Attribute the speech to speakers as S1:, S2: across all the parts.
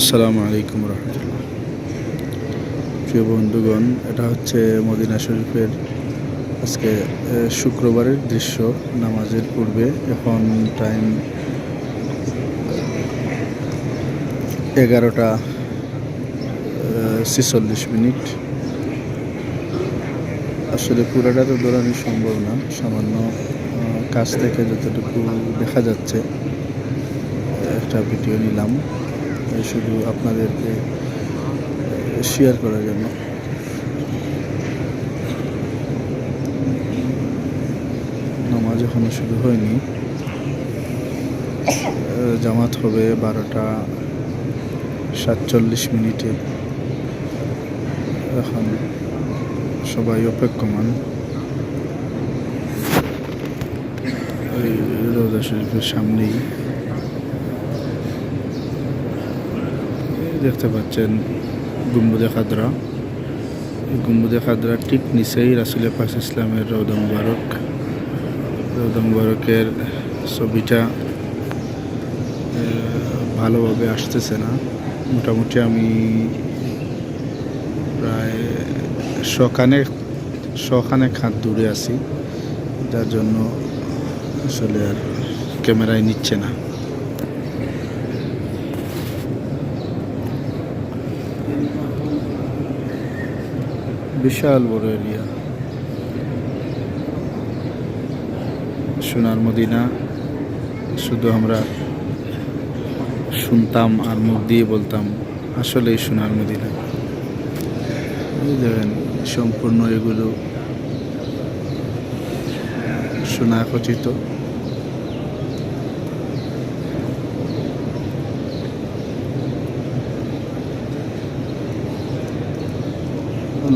S1: আসসালামু আলাইকুম রহমতুল্লাহ। প্রিয় বন্ধুগণ, এটা হচ্ছে মদিনা শরীফের আজকে শুক্রবারের দৃশ্য। নামাজের পূর্বে এখন টাইম এগারোটা ছেচল্লিশ মিনিট। আসলে পুরোটা তো দৌড়ানো সম্ভব না, সামান্য কাছ থেকে যতটুকু দেখা যাচ্ছে, একটা ভিডিও নিলাম। শুধু আপনাদেরকে শেয়ার করার জন্য। নামাজ এখনও শুরু হয়নি। জামাত হবে বারোটা সাতচল্লিশ মিনিটে। এখন সবাই অপেক্ষমান। রোজা শরীফের সামনেই। দেখতে পাচ্ছেন গুম্বুদে খাদরা। গুম্বুদে খাদরা ঠিক নিচেই রাসুল পাক ইসলামের রৌদা মুবারক ছবিটা ভালোভাবে আসতেছে না। মোটামুটি আমি প্রায় শখানেক শখানেক হাত দূরে আছি। যার জন্য আসলে আর ক্যামেরায় নিচ্ছে না। বিশাল বড় এরিয়া। সোনার মদিনা, শুধু আমরা শুনতাম আর মুখ দিয়ে বলতাম, আসলেই সোনার মদিনা। দেখেন, সম্পূর্ণ এগুলো সোনা খচিত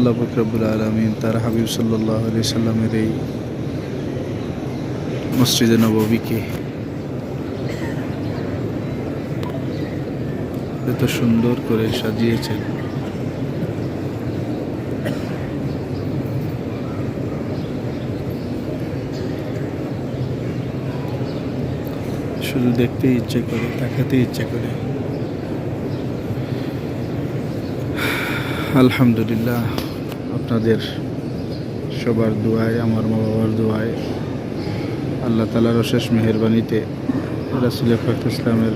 S1: আল্লাহ ফকরাবুল আলমিন তার হাবিব সাল্লাহ আলি সাল্লামের এই মসজিদে নববীকে এত সুন্দর করে সাজিয়েছেন। শুধু দেখতে ইচ্ছে করে তাকাতে ইচ্ছে করে। আলহামদুলিল্লাহ। আপনাদের সবার দোয়ায়, আমার মা বাবার দোয়ায়, আল্লাহ তালার অশেষ মেহরবানিতে রাসুল ফাক ইসলামের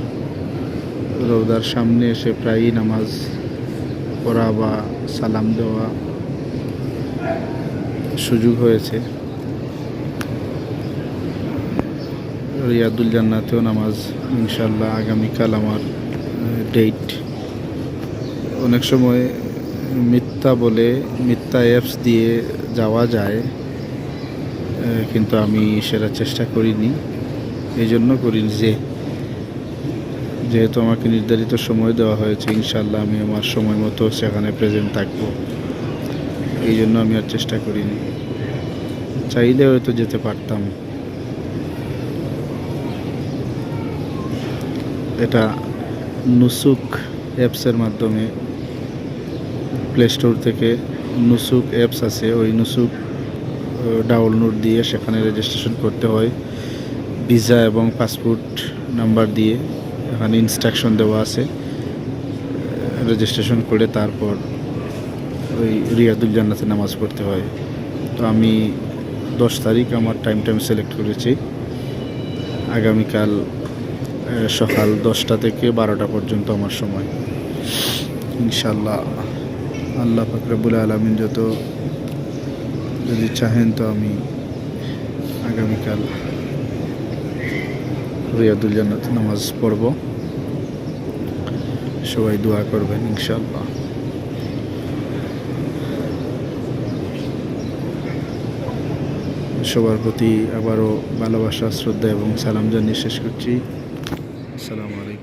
S1: রৌদার সামনে এসে প্রায়ই নামাজ পড়া বা সালাম দেওয়া সুযোগ হয়েছে। রিয়াদুল জান্নাতেও নামাজ ইনশাল্লাহ আগামীকাল আমার ডেট অনেক সময় মিথ্যা বলে, মিথ্যা অ্যাপস দিয়ে যাওয়া যায় কিন্তু আমি সেটা চেষ্টা করিনি। এই জন্য করিনি যে, যেহেতু আমাকে নির্ধারিত সময় দেওয়া হয়েছে ইনশাল্লাহ আমি আমার সময় মতো সেখানে প্রেজেন্ট থাকব। এই জন্য আমি আর চেষ্টা করিনি। চাইলে হয়তো যেতে পারতাম। এটা নুসুক অ্যাপসের মাধ্যমে প্লে স্টোর থেকে নুসুক অ্যাপস আছে, ওই নুসুক ডাউনলোড দিয়ে সেখানে রেজিস্ট্রেশন করতে হয়। ভিসা এবং পাসপোর্ট নাম্বার দিয়ে এখানে ইনস্ট্রাকশন দেওয়া আছে। রেজিস্ট্রেশন করে তারপর ওই রিয়াদুল জান্নাতে নামাজ পড়তে হয়। তো আমি দশ তারিখ আমার টাইম টাইম সিলেক্ট করেছি। আগামীকাল সকাল দশটা থেকে বারোটা পর্যন্ত আমার সময়। ইনশাল্লাহ আল্লাহ ফাকরাবুল আলমিন যত যদি চাহেন তো আমি আগামীকাল রিয়াদুল জান্নাত নামাজ পড়ব। সবাই দোয়া করবেন ইনশাল্লাহ সবার প্রতি আবারও ভালোবাসা, শ্রদ্ধা এবং সালাম জানিয়ে শেষ করছি। আসসালামু আলাইকুম।